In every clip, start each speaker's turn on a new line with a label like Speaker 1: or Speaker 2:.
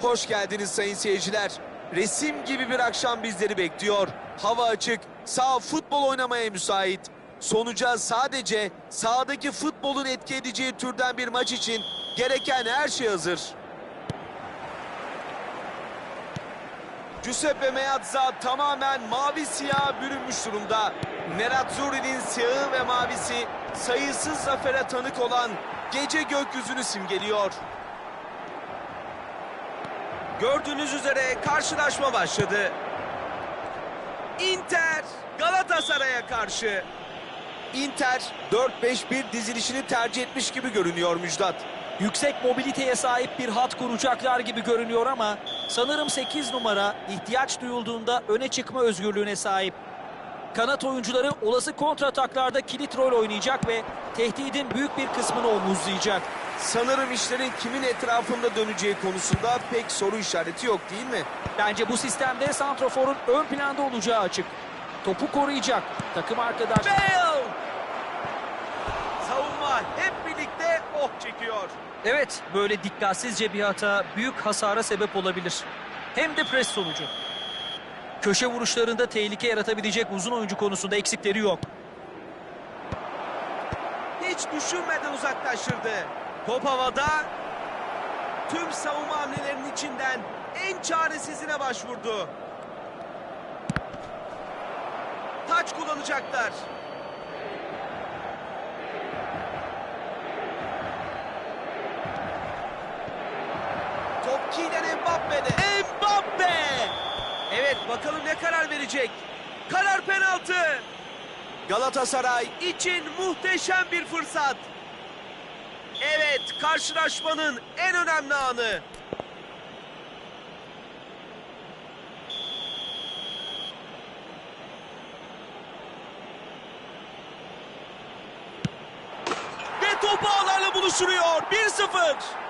Speaker 1: Hoş geldiniz sayın seyirciler. Resim gibi bir akşam bizleri bekliyor. Hava açık, sağ futbol oynamaya müsait. Sonuca sadece sahadaki futbolun etki edeceği türden bir maç için gereken her şey hazır. Giuseppe Meazza tamamen mavi siyah bürünmüş durumda. Nerazzurri'nin siyahı ve mavisi sayısız zafere tanık olan gece gökyüzünü simgeliyor. Gördüğünüz üzere karşılaşma başladı. Inter Galatasaray'a karşı. Inter 4-5-1 dizilişini tercih etmiş gibi görünüyor Müjdat.
Speaker 2: Yüksek mobiliteye sahip bir hat kuracaklar gibi görünüyor ama sanırım 8 numara ihtiyaç duyulduğunda öne çıkma özgürlüğüne sahip. Kanat oyuncuları olası kontrataklarda kilit rol oynayacak ve tehdidin büyük bir kısmını omuzlayacak.
Speaker 1: Sanırım işlerin kimin etrafında döneceği konusunda pek soru işareti yok değil mi?
Speaker 2: Bence bu sistemde Santrofor'un ön planda olacağı açık. Topu koruyacak. Takım arkadaş
Speaker 1: Bale! Savunma hep birlikte oh çekiyor.
Speaker 2: Evet, böyle dikkatsizce bir hata büyük hasara sebep olabilir. Hem de pres sonucu. Köşe vuruşlarında tehlike yaratabilecek uzun oyuncu konusunda eksikleri yok.
Speaker 1: Hiç düşünmeden uzaklaştırdı. Top havada. Tüm savunma hamlelerinin içinden en çaresizine başvurdu. Taç kullanacaklar. Top Kylian Mbappe'de. Bakalım ne karar verecek. Karar penaltı. Galatasaray için muhteşem bir fırsat. Evet, karşılaşmanın en önemli anı. Ve topu ağlarla buluşturuyor. 1-0.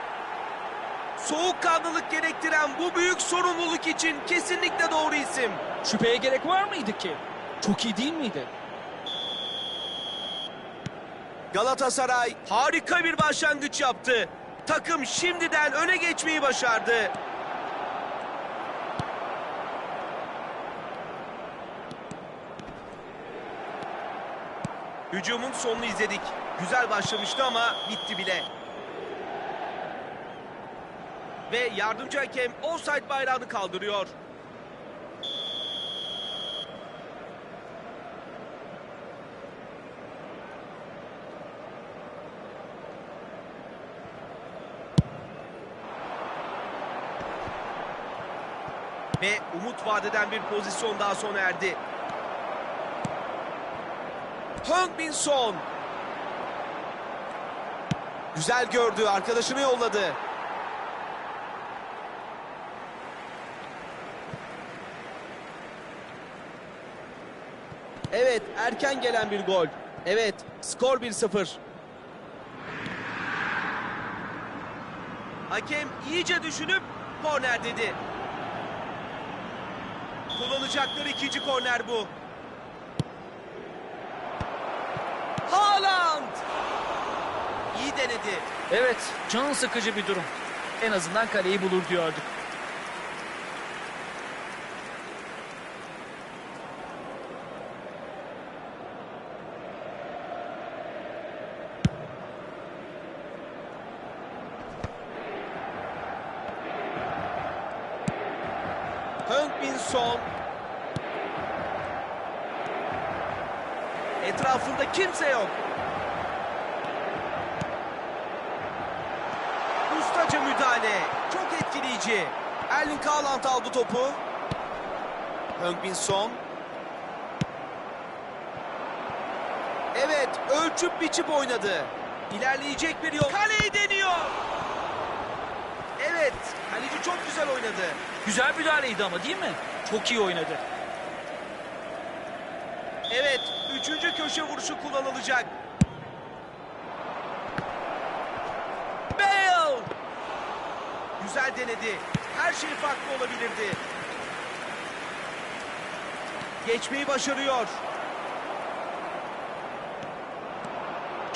Speaker 1: Soğukkanlılık gerektiren bu büyük sorumluluk için kesinlikle doğru isim.
Speaker 2: Şüpheye gerek var mıydı ki? Çok iyi değil miydi?
Speaker 1: Galatasaray harika bir başlangıç yaptı. Takım şimdiden öne geçmeyi başardı. Hücumun sonunu izledik. Güzel başlamıştı ama bitti bile. Ve yardımcı hakem offside bayrağını kaldırıyor. Ve umut vadeden bir pozisyon daha sona erdi. Heung-Min Son. Güzel gördü, arkadaşını yolladı. Evet, erken gelen bir gol. Evet, skor 1-0. Hakem iyice düşünüp korner dedi. Kullanacakları ikinci korner bu. Haaland! İyi denedi.
Speaker 2: Evet, can sıkıcı bir durum. En azından kaleyi bulur diyorduk.
Speaker 1: Heung-Min Son. Etrafında kimse yok. Ustaca müdahale. Çok etkileyici. Erling Haaland aldı topu. Heung-Min Son. Evet, ölçüp biçip oynadı. İlerleyecek bir yol. Kaleyi deniyor. Evet, kaleci çok güzel oynadı.
Speaker 2: Güzel müdahaleydi ama değil mi? Çok iyi oynadı.
Speaker 1: Evet, üçüncü köşe vuruşu kullanılacak. Bale! Güzel denedi. Her şey farklı olabilirdi. Geçmeyi başarıyor.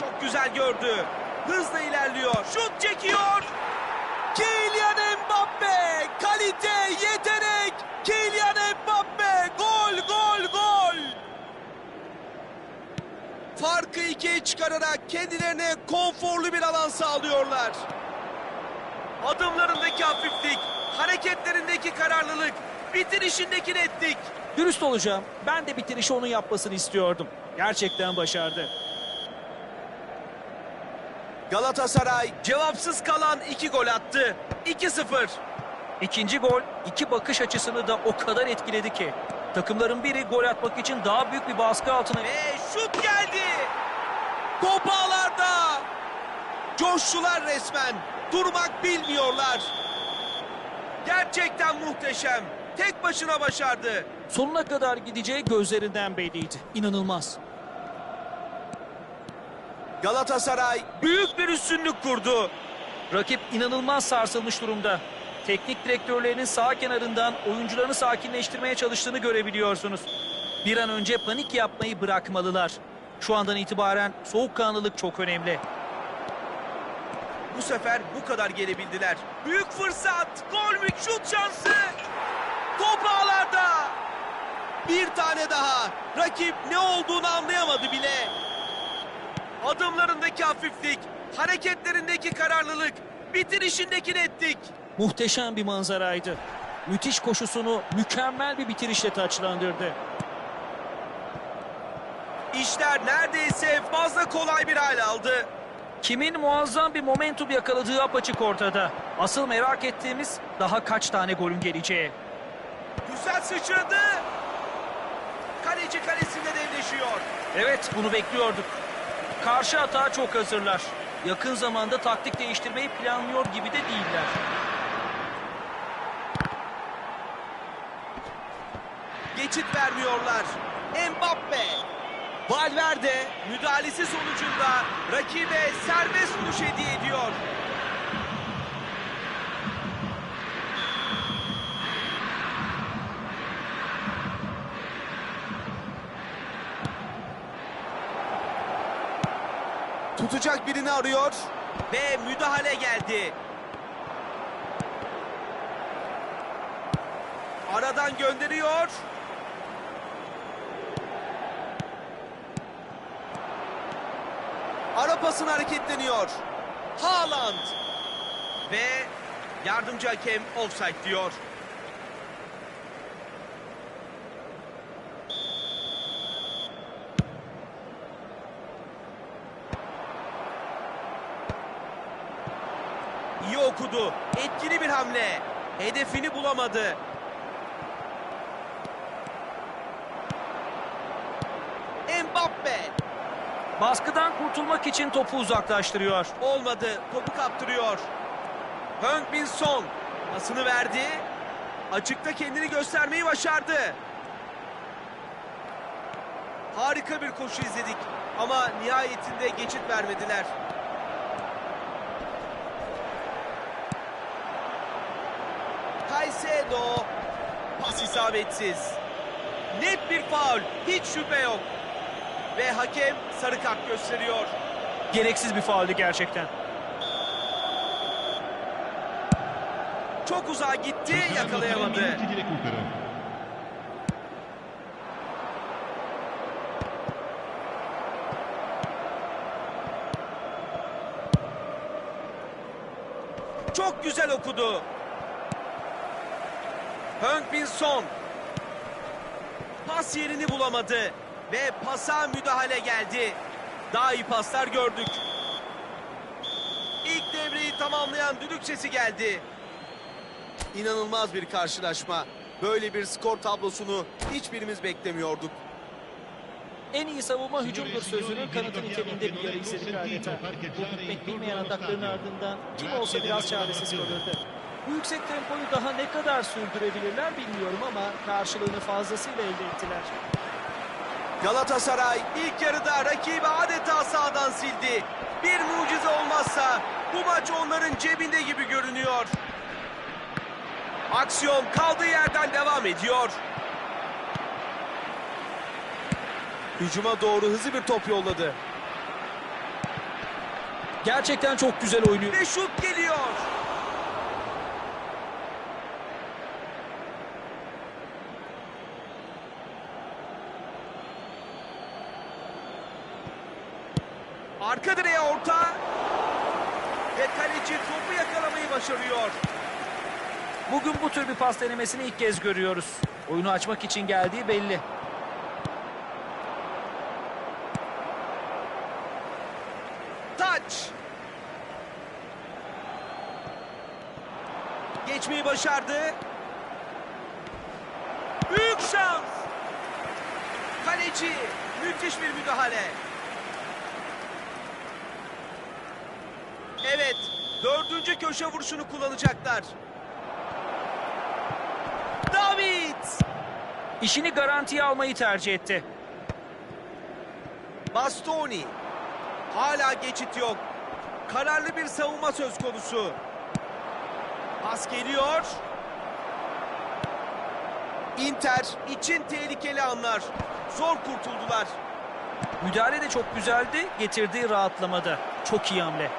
Speaker 1: Çok güzel gördü. Hızla ilerliyor. Şut çekiyor. Kylian Mbappe tehlikeye çıkararak kendilerine konforlu bir alan sağlıyorlar. Adımlarındaki hafiflik, hareketlerindeki kararlılık, bitirişindeki netlik.
Speaker 2: Dürüst olacağım. Ben de bitirişi onun yapmasını istiyordum. Gerçekten başardı.
Speaker 1: Galatasaray cevapsız kalan iki gol attı. 2-0.
Speaker 2: İkinci gol iki bakış açısını da o kadar etkiledi ki. Takımların biri gol atmak için daha büyük bir baskı altına...
Speaker 1: Ve şut geldi. Top ağlarda. Coştular resmen. Durmak bilmiyorlar. Gerçekten muhteşem. Tek başına başardı.
Speaker 2: Sonuna kadar gideceği gözlerinden belliydi. İnanılmaz.
Speaker 1: Galatasaray büyük bir üstünlük kurdu.
Speaker 2: Rakip inanılmaz sarsılmış durumda. Teknik direktörlerinin sağ kenarından oyuncularını sakinleştirmeye çalıştığını görebiliyorsunuz. Bir an önce panik yapmayı bırakmalılar. Şu andan itibaren soğukkanlılık çok önemli.
Speaker 1: Bu sefer bu kadar gelebildiler. Büyük fırsat. Gol mü? Şut şansı. Top ağlarda. Bir tane daha. Rakip ne olduğunu anlayamadı bile. Adımlarındaki hafiflik, hareketlerindeki kararlılık, bitirişindeki netlik.
Speaker 2: Muhteşem bir manzaraydı. Müthiş koşusunu mükemmel bir bitirişle taçlandırdı.
Speaker 1: İşler neredeyse fazla kolay bir hal aldı.
Speaker 2: Kimin muazzam bir momentum yakaladığı apaçık ortada. Asıl merak ettiğimiz daha kaç tane golün geleceği.
Speaker 1: Güzel sıçradı. Kaleci kalesinde devleşiyor.
Speaker 2: Evet bunu bekliyorduk. Karşı atağa çok hazırlar. Yakın zamanda taktik değiştirmeyi planlıyor gibi de değiller.
Speaker 1: Geçit vermiyorlar. Mbappe. Valverde müdahalesi sonucunda rakibe serbest vuruş hediye ediyor. Tutacak birini arıyor ve müdahale geldi. Aradan gönderiyor. Pasını hareketleniyor. Haaland. Ve yardımcı hakem offside diyor. İyi okudu. Etkili bir hamle. Hedefini bulamadı. Mbappe.
Speaker 2: Baskıdan kurtulmak için topu uzaklaştırıyor.
Speaker 1: Olmadı. Topu kaptırıyor. Hönk Bin Son pasını verdi. Açıkta kendini göstermeyi başardı. Harika bir koşu izledik ama nihayetinde geçit vermediler. Caicedo pas isabetsiz. Net bir faul, hiç şüphe yok. Ve hakem sarı kart gösteriyor.
Speaker 2: Gereksiz bir fauldü gerçekten.
Speaker 1: Çok uzağa gitti, yakalayamadı. Çok güzel okudu. Hönk Bin Son. Pas yerini bulamadı. Ve pasa müdahale geldi. Daha iyi paslar gördük. İlk devreyi tamamlayan düdük sesi geldi. İnanılmaz bir karşılaşma. Böyle bir skor tablosunu hiçbirimiz beklemiyorduk.
Speaker 2: En iyi savunma hücumdur sözünün kanıtı niteliğinde bir yarı izledik adeta. Bu bitmek bilmeyen atakların ardından kim olsa biraz çaresiz kalırdı. Bu yüksek tempoyu daha ne kadar sürdürebilirler bilmiyorum ama karşılığını fazlasıyla elde ettiler.
Speaker 1: Galatasaray ilk yarıda rakibi adeta sağdan sildi. Bir mucize olmazsa bu maç onların cebinde gibi görünüyor. Aksiyon kaldığı yerden devam ediyor. Hücuma doğru hızlı bir top yolladı.
Speaker 2: Gerçekten çok güzel oynuyor.
Speaker 1: Ve şut geliyor. Arka direğe orta. Ve kaleci topu yakalamayı başarıyor.
Speaker 2: Bugün bu tür bir pas denemesini ilk kez görüyoruz. Oyunu açmak için geldiği belli.
Speaker 1: Taç. Geçmeyi başardı. Büyük şans. Kaleci müthiş bir müdahale. Evet, dördüncü köşe vuruşunu kullanacaklar. David!
Speaker 2: İşini garantiye almayı tercih etti.
Speaker 1: Bastoni. Hala geçit yok. Kararlı bir savunma söz konusu. Pas geliyor. Inter için tehlikeli anlar. Zor kurtuldular.
Speaker 2: Müdahale de çok güzeldi, getirdiği rahatlamada. Çok iyi hamle.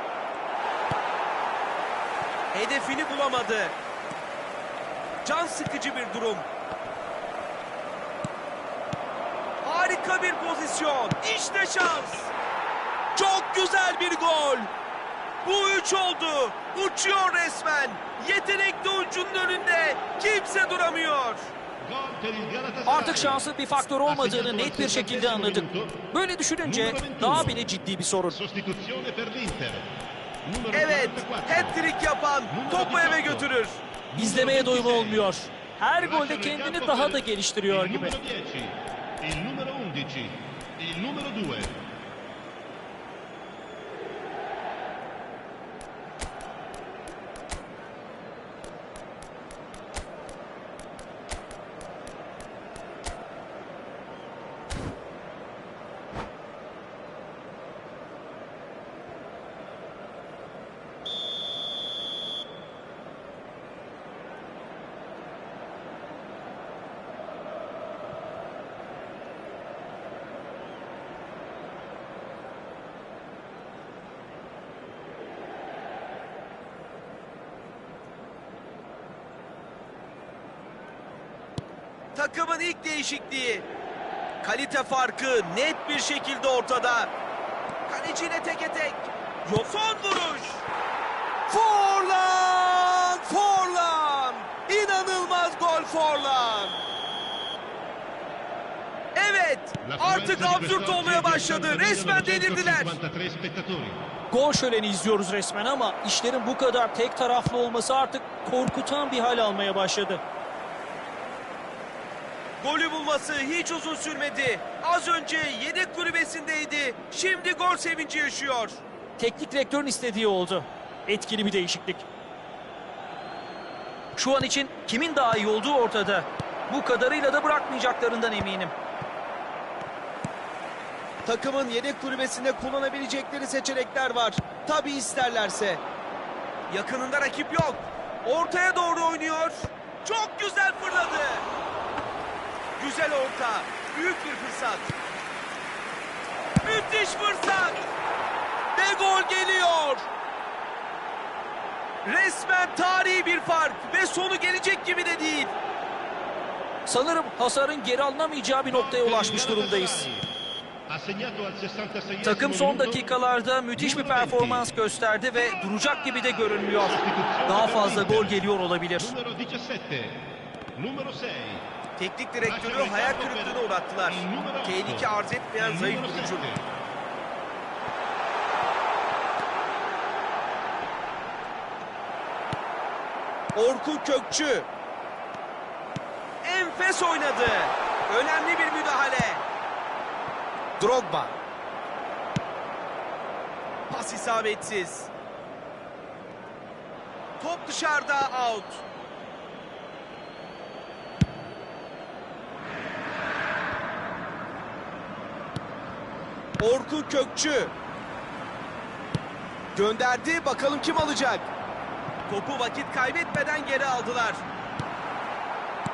Speaker 1: Hedefini bulamadı. Can sıkıcı bir durum. Harika bir pozisyon. İşte şans. Çok güzel bir gol. Bu üç oldu. Uçuyor resmen. Yetenekli oyuncunun önünde kimse duramıyor.
Speaker 2: Artık şansın bir faktör olmadığını net bir şekilde anladık. Böyle düşününce daha bile ciddi bir sorun.
Speaker 1: Evet,
Speaker 3: 44.
Speaker 1: hat-trick yapan topu eve götürür.
Speaker 2: İzlemeye doyum olmuyor. Her golde kendini daha da geliştiriyor
Speaker 3: Il
Speaker 2: gibi.
Speaker 1: Takımın ilk değişikliği. Kalite farkı net bir şekilde ortada. Kaleciyle teke tek. Yok son vuruş. Forlan! Forlan! İnanılmaz gol Forlan! Evet, artık absürt olmaya başladı.
Speaker 3: 80.953
Speaker 1: Resmen delirdiler.
Speaker 2: Gol şöleni izliyoruz resmen ama işlerin bu kadar tek taraflı olması artık korkutan bir hal almaya başladı.
Speaker 1: Golü bulması hiç uzun sürmedi. Az önce yedek kulübesindeydi. Şimdi gol sevinci yaşıyor.
Speaker 2: Teknik direktörün istediği oldu. Etkili bir değişiklik. Şu an için kimin daha iyi olduğu ortada. Bu kadarıyla da bırakmayacaklarından eminim.
Speaker 1: Takımın yedek kulübesinde kullanabilecekleri seçenekler var. Tabi isterlerse. Yakınında rakip yok. Ortaya doğru oynuyor. Çok güzel fırladı. Güzel orta. Büyük bir fırsat. Müthiş fırsat. Ve gol geliyor. Resmen tarihi bir fark ve sonu gelecek gibi de değil.
Speaker 2: Sanırım hasarın geri alınamayacağı bir noktaya ulaşmış durumdayız.
Speaker 3: Ha segnato al 66esimo
Speaker 2: Takım son dakikalarda müthiş bir performans gösterdi ve duracak gibi de görünmüyor. Daha fazla gol geliyor olabilir.
Speaker 3: Numero 17, numero 6.
Speaker 1: Teknik direktörü hayal kırıklığına uğrattılar. Tehlike arz etmeyen zayıf bir. Orkun Kökçü. Enfes oynadı. Önemli bir müdahale. Drogba. Pas isabetsiz. Top dışarıda out. Orkun Kökçü. Gönderdi. Bakalım kim alacak? Topu vakit kaybetmeden geri aldılar.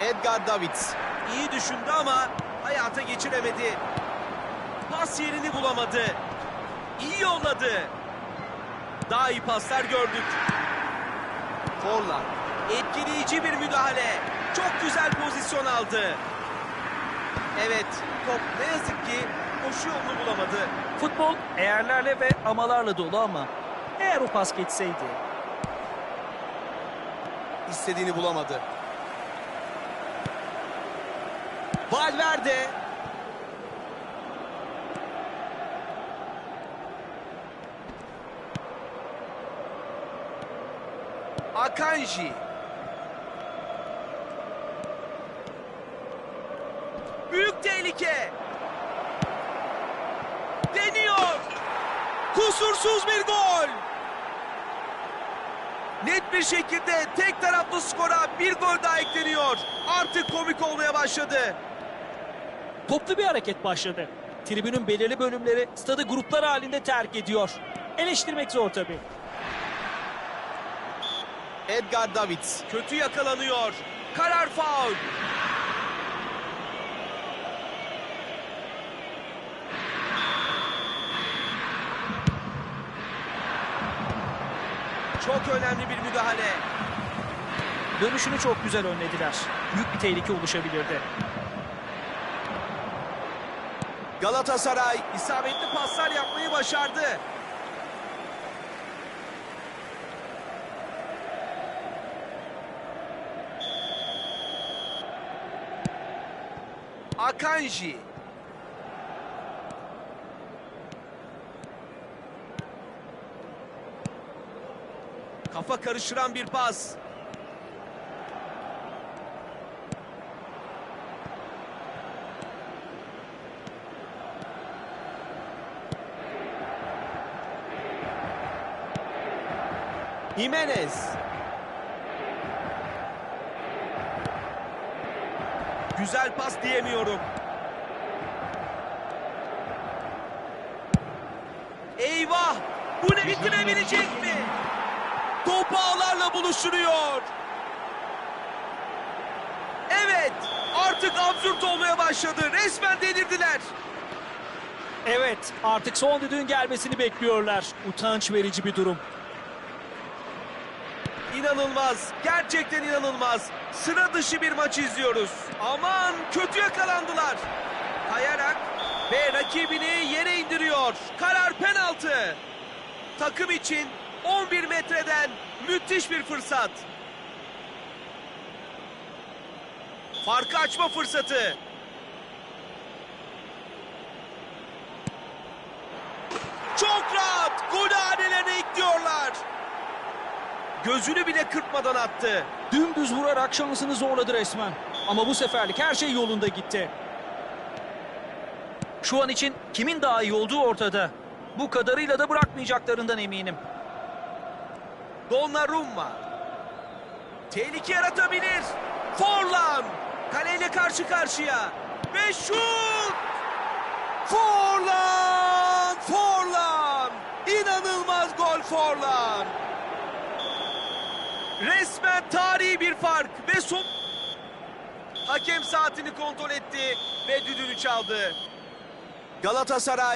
Speaker 1: Edgar Davids. iyi düşündü ama hayata geçiremedi. Pas yerini bulamadı. İyi yolladı. Daha iyi paslar gördük. Forlan. Etkileyici bir müdahale. Çok güzel pozisyon aldı. Evet, top ne yazık ki koşu yolunu bulamadı.
Speaker 2: Futbol eğerlerle ve amalarla dolu ama eğer o pas geçseydi
Speaker 1: istediğini bulamadı.
Speaker 2: Valverde.
Speaker 1: Akanji. Büyük tehlike. Deniyor. Kusursuz bir gol. Net bir şekilde tek taraflı skora bir gol daha ekleniyor. Artık komik olmaya başladı.
Speaker 2: Toplu bir hareket başladı. Tribünün belirli bölümleri stadı gruplar halinde terk ediyor. Eleştirmek zor tabii.
Speaker 1: Edgar Davids kötü yakalanıyor. Karar faul. Çok önemli bir müdahale.
Speaker 2: Dönüşünü çok güzel önlediler. Büyük bir tehlike oluşabilirdi.
Speaker 1: Galatasaray isabetli paslar yapmayı başardı. Akanji. Kafa karıştıran bir pas. Jimenez. Güzel pas diyemiyorum. Eyvah! Bu ne bitirebilecek mi? Top ağlarla buluşturuyor. Evet, artık absürt olmaya başladı. Resmen delirdiler.
Speaker 2: Evet, artık son düdüğün gelmesini bekliyorlar. Utanç verici bir durum.
Speaker 1: İnanılmaz. Gerçekten inanılmaz. Sıra dışı bir maç izliyoruz. Aman kötü yakalandılar. Kayarak ve rakibini yere indiriyor. Karar penaltı. Takım için 11 metreden müthiş bir fırsat. Farkı açma fırsatı. Çok rahat. Gol hanelerine ekliyorlar. Gözünü bile kırpmadan attı.
Speaker 2: Dümdüz vurarak şansını zorladı resmen. Ama bu seferlik her şey yolunda gitti. Şu an için kimin daha iyi olduğu ortada. Bu kadarıyla da bırakmayacaklarından eminim.
Speaker 1: Donnarumma. Tehlike yaratabilir. Forlan. Kaleyle karşı karşıya. Ve şut. Forlan. Forlan. İnanılmaz gol Forlan. Resmen tarihi bir fark ve son... Hakem saatini kontrol etti ve düdüğünü çaldı. Galatasaray